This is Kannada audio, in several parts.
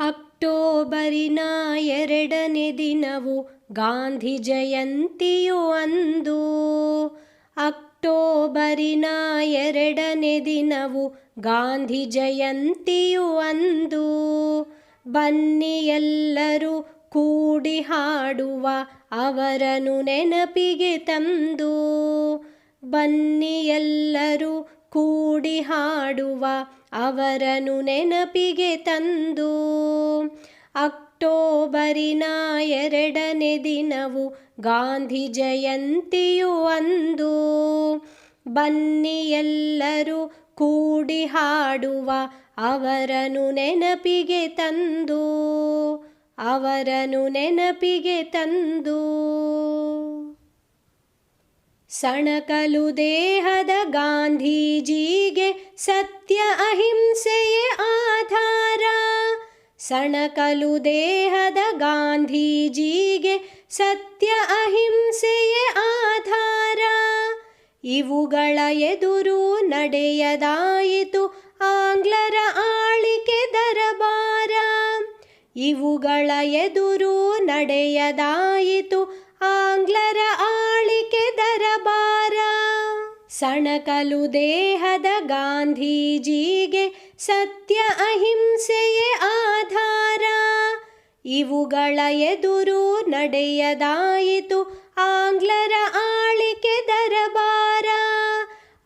啊！ಅಕ್ಟೋಬರಿನ ಎರಡನೇ ದಿನವು ಗಾಂಧಿ ಜಯಂತಿಯು ಅಂದು. ಅಕ್ಟೋಬರಿನ ಎರಡನೇ ದಿನವು ಗಾಂಧಿ ಜಯಂತಿಯು ಅಂದು. ಬನ್ನಿ ಎಲ್ಲರೂ ಕೂಡಿ ಹಾಡುವ ಅವರನ್ನು ನೆನಪಿಗೆ ತಂದು. ಬನ್ನಿ ಎಲ್ಲರೂ ಕೂಡಿ ಹಾಡುವ ಅವರನು ನೆನಪಿಗೆ ತಂದು. ಅಕ್ಟೋಬರಿನ ಎರಡನೇ ದಿನವು ಗಾಂಧಿ ಜಯಂತಿಯು ಅಂದು. ಬನ್ನಿ ಎಲ್ಲರೂ ಕೂಡಿ ಹಾಡುವ ಅವರನು ನೆನಪಿಗೆ ತಂದು. ಅವರನು ನೆನಪಿಗೆ ತಂದು. ಸಣಕಲು ದೇಹದ ಗಾಂಧೀಜಿಗೆ ಸತ್ಯ ಅಹಿಂಸೆಯೇ ಆಧಾರ. ಸಣಕಲು ದೇಹದ ಗಾಂಧೀಜಿಗೆ ಸತ್ಯ ಅಹಿಂಸೆಯೇ ಆಧಾರ. ಇವುಗಳ ಎದುರು ನಡೆಯದಾಯಿತು ಆಂಗ್ಲರ ಆಳಿಕೆ ದರಬಾರ. ಇವುಗಳ ಎದುರು ನಡೆಯದಾಯಿತು ಆಂಗ್ಲರ ದರಬಾರ ಸಣಕಲು ದೇಹದ ಗಾಂಧೀಜಿಗೆ ಸತ್ಯ ಅಹಿಂಸೆಯೇ ಆಧಾರ. ಇವುಗಳ ಎದುರು ನಡೆಯದಾಯಿತು ಆಂಗ್ಲರ ಆಳಿಕೆ ದರಬಾರ.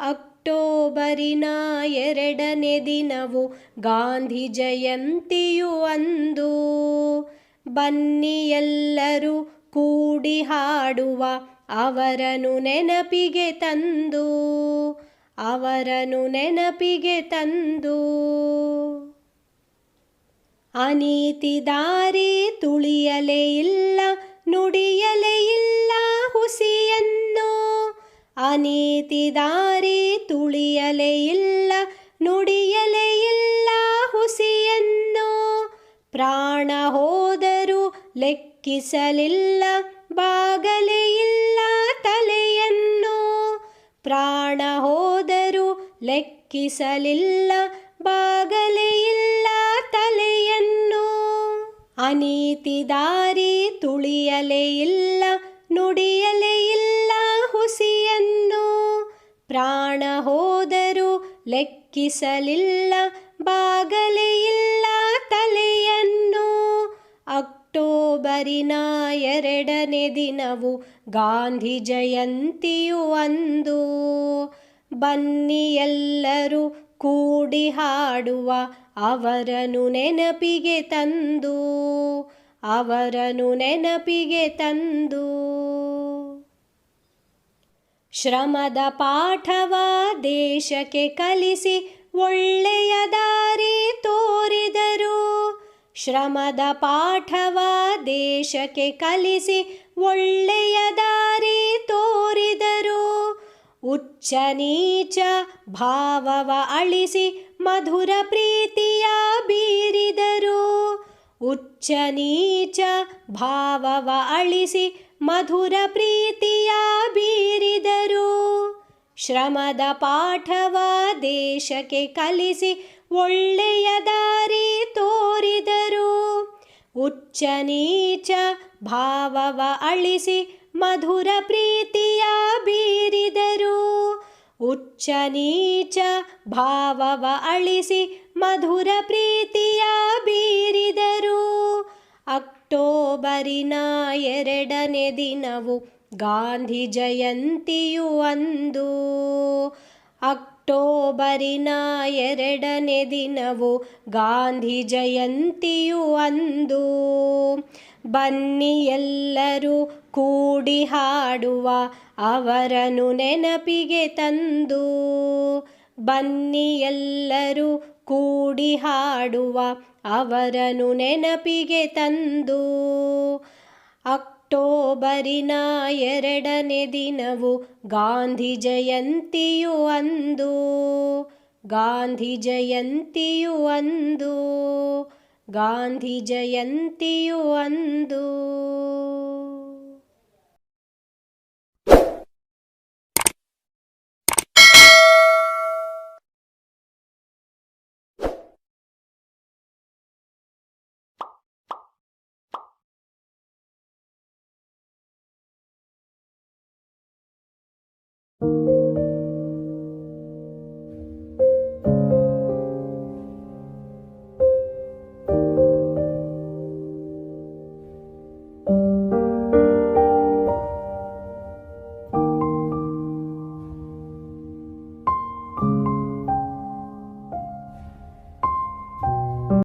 ಅಕ್ಟೋಬರಿನ ಎರಡನೇ ದಿನವು ಗಾಂಧಿ ಜಯಂತಿಯು ಅಂದು. ಬನ್ನಿ ಎಲ್ಲರೂ ಕೂಡಿ ಹಾಡುವ ಅವರನ್ನು ನೆನಪಿಗೆ ತಂದು ಅವರನು ನೆನಪಿಗೆ ತಂದು. ಅನೀತಿ ದಾರಿ ತುಳಿಯಲೇ ಇಲ್ಲ, ನುಡಿಯಲೇ ಇಲ್ಲ ಹುಸಿಯನ್ನು. ಅನೀತಿ ದಾರಿ ತುಳಿಯಲೇ ಇಲ್ಲ, ನುಡಿಯಲೇ ಇಲ್ಲ ಹುಸಿಯನ್ನು. ಪ್ರಾಣ ಹೋದರೂ ಲೆಕ್ಕಿಸಲಿಲ್ಲ, ಬಾಗಲೇ ಇಲ್ಲ. ತಲೆಯನ್ನು ಪ್ರಾಣ ಹೋದರೂ ಲೆಕ್ಕಿಸಲಿಲ್ಲ, ಬಾಗಲೇ ಇಲ್ಲ ತಲೆಯನ್ನು. ಅನೀತಿ ದಾರಿ ತುಳಿಯಲೇ ಇಲ್ಲ, ನುಡಿಯಲೇ ಇಲ್ಲ ಹುಸಿಯನ್ನು. ಪ್ರಾಣ ಹೋದರೂ ಲೆಕ್ಕಿಸಲಿಲ್ಲ, ಬಾಗಲೇ ಇಲ್ಲ ತಲೆಯನ್ನು. ಅಕ್ಟೋಬರಿನ ಎರಡನೇ ದಿನವು ಗಾಂಧಿ ಜಯಂತಿಯು ಅಂದು. ಬನ್ನಿ ಎಲ್ಲರೂ ಕೂಡಿ ಹಾಡುವ ಅವರನು ನೆನಪಿಗೆ ತಂದು. ಅವರನು ನೆನಪಿಗೆ ತಂದು. ಶ್ರಮದ ಪಾಠವ ದೇಶಕ್ಕೆ ಕಲಿಸಿ ಒಳ್ಳೆಯ ದಾರಿ ತೋರಿದರು ಶ್ರಮದ ಪಾಠವ ದೇಶಕ್ಕೆ ಕಲಿಸಿ ಒಳ್ಳೆಯ ದಾರಿ ತೋರಿದರು. ಉಚ್ಚ ನೀಚ ಭಾವವ ಅಳಿಸಿ ಮಧುರ ಪ್ರೀತಿಯ ಬೀರಿದರು. ಉಚ್ಚ ನೀಚ ಭಾವವ ಅಳಿಸಿ ಮಧುರ ಪ್ರೀತಿಯ ಬೀರಿದರು. ಶ್ರಮದ ಪಾಠವ ದೇಶಕ್ಕೆ ಕಲಿಸಿ ಒಳ್ಳೆಯ ದಾರಿ ತೋರಿದರು. ಉಚ್ಚ ನೀಚ ಭಾವವ ಅಳಿಸಿ ಮಧುರ ಪ್ರೀತಿಯ ಬೀರಿದರು. ಉಚ್ಚ ನೀಚ ಭಾವವ ಅಳಿಸಿ ಮಧುರ ಪ್ರೀತಿಯ ಬೀರಿದರು. ಅಕ್ಟೋಬರಿನ ಎರಡನೇ ದಿನವು ಗಾಂಧಿ ಜಯಂತಿಯು ಅಂದು. ಅಕ್ಟೋಬರಿನ ಎರಡನೇ ದಿನವು ಗಾಂಧಿ ಜಯಂತಿಯು ಅಂದು. ಬನ್ನಿ ಎಲ್ಲರೂ ಕೂಡಿ ಹಾಡುವ ಅವರನ್ನು ನೆನಪಿಗೆ ತಂದು. ಬನ್ನಿ ಎಲ್ಲರೂ ಕೂಡಿ ಹಾಡುವ ಅವರನ್ನು ನೆನಪಿಗೆ ತಂದು. ಅಕ್ಟೋಬರಿನ ಅಕ್ಟೋಬರಿನ ಎರಡನೇ ದಿನವು ಗಾಂಧಿ ಜಯಂತಿಯು ಅಂದು ಗಾಂಧಿ ಜಯಂತಿಯು ಅಂದು ಗಾಂಧಿ ಜಯಂತಿಯು ಅಂದು